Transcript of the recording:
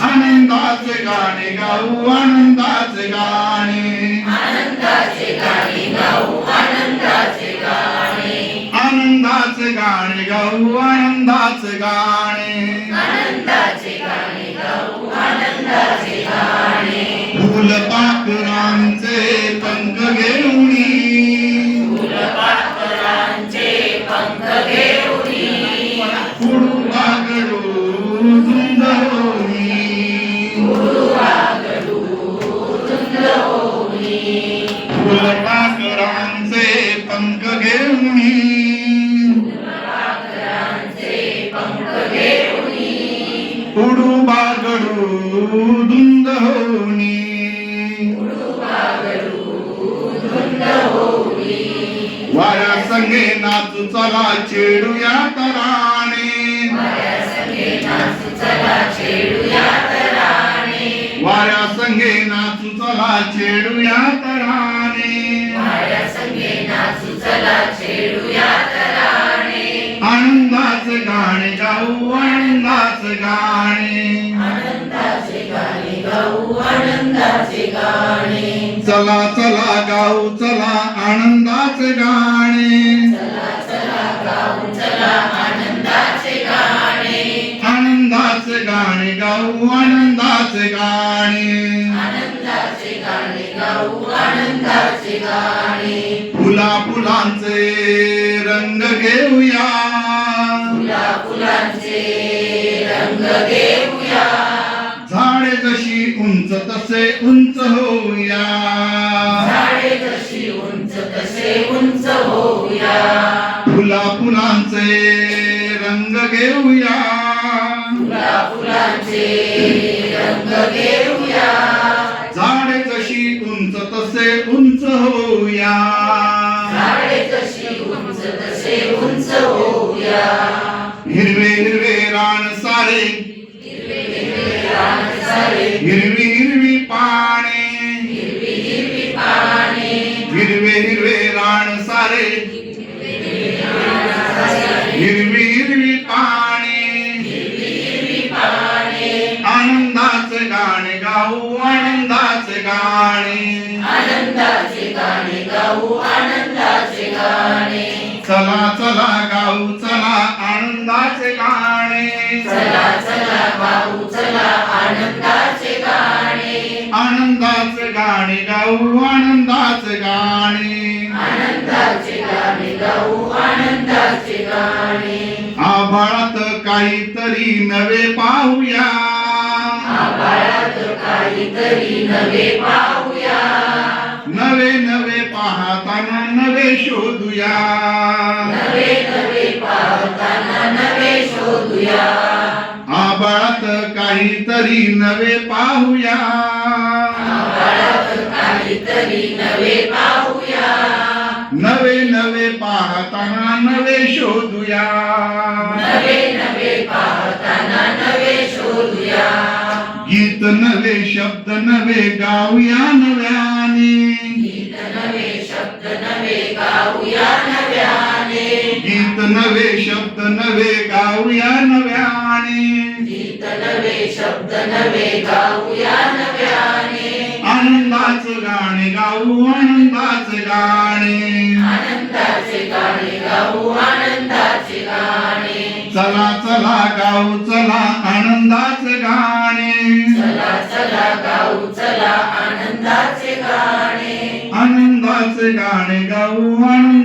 आनंदाचे गाणे गाऊ आनंदाचे गाणे. गाणे गाऊ गाणे गाऊ आनंदाचे गाणे. गाणे गाऊ बागडू धुंद होनी वागडू धुंद होई वाऱ्या संगे नाचू चला चेडूया तराणे माझ्या संगे नाचू चला छेडूया तराणे वाऱ्या संगे नाचू चला चेडूया आनंदाचे गाणे. चला चला गाऊ चला आनंदाचे गाणे. चला चला गाऊ चला आनंदाचे गाणे. आनंदाचे गाणे गाऊ आनंदाचे गाणे. आनंदाचे गाणे गाऊ आनंदाचे गाणे. फुला फुलांचे रंग घेऊया. फुला फुलांचे रंग जशी उंच तसे उंच होऊया. झाडे जशी उंच तसे उंच होऊया. फुला फुलांचे रंग घेऊया. फुला फुलांचे रंग घेऊया. झाडे जशी उंच तसे उंच होऊया. झाडे जशी उंच तसे उंच होऊया. हिरवे हिरवे रान सारे गाऊ आनंदाचे गाणे. आनंदाचे गाणे गाऊ आनंदाचे गाणे. चला चला गाऊ चला आनंदाचे गाणे. चला चला गाऊ चला आनंदाचे गाणे. आनंदाचे गाणे गाऊ आनंदाचे गाणे. आनंदाचे गाणे गाऊ आनंदाचे गाणे. आभाळात काहीतरी नवे पाहूया. आभाळात काहीतरी नवे पाहूया नवे नवे पाहताना नवे शोधूया. नवे नवे पाहताना नवे शोधूया आबाळात काहीतरी नवे पाहूया आबाळात काहीतरी नवे पाहूया. नवे नवे पाहताना नवे शोधूया. नवे नवे पाहताना नवे शब्द नवे गाऊया नव्याने. गीत नवे शब्द नवे गाऊया नव्याने. गीत नवे शब्द नवे गाऊया नव्याने. गीत नवे शब्द नवे गाऊया नव्याने. आनंदाचं गाणे गाऊ आनंदाचं गाणे. आनंदाचे गाणे गाऊ आनंदाचे गाणे. चला चला गाऊ चला आनंदाचे गाणे. गाऊ चला आनंदाचे गाणे. आनंदाचे गाणे गाऊ आनंदाचे